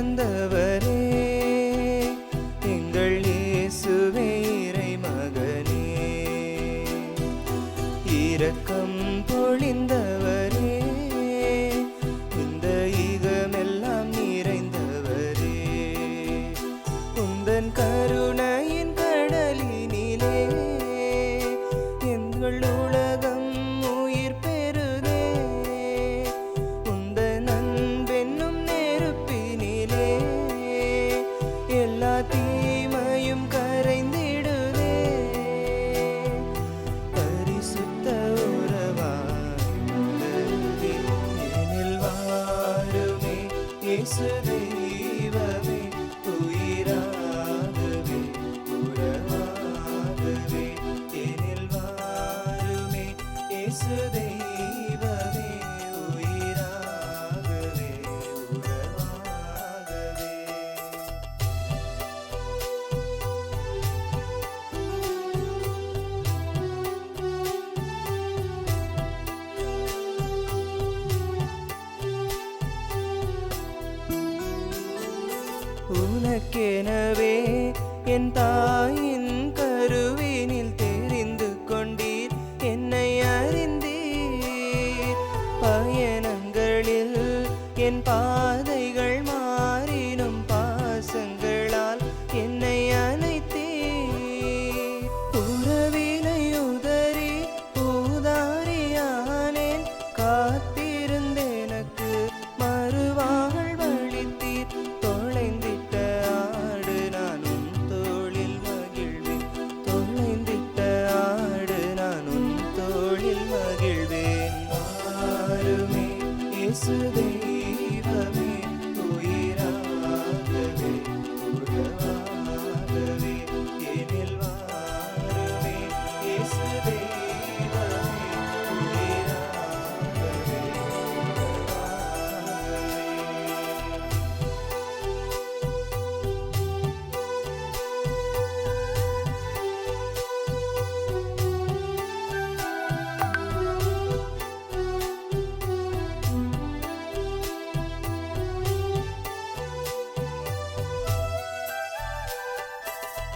பிறந்தவரே எங்கள் இயேசுவே இறை மகனே. இரக்கம் பொழிந்தவரே இந்த ஈகமெல்லாம் நிறைந்தவரே. உந்தன் கருணையின் கடலினிலே எங்கள் எல்லா தீமையும் கரைந்திடுதே. பரிசுத்த உறவாய் எனில் வாருமே இயேசு தெய்வமே உயிராகவே உறவாகவே. எனில் வாருமே இயேசு எனக்கெனவே என் தாய்.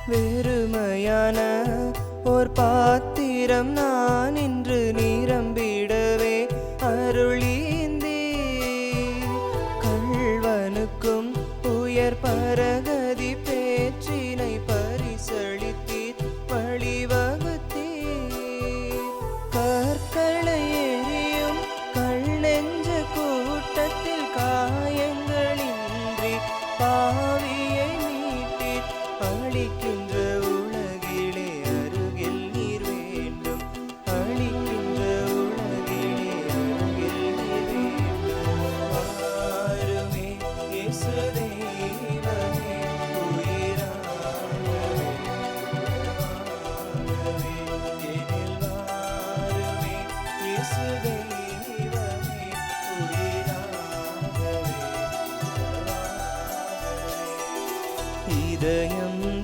வெறுமையான ஓர் பாத்திரம் நான் இன்று நீ ഹൃദയം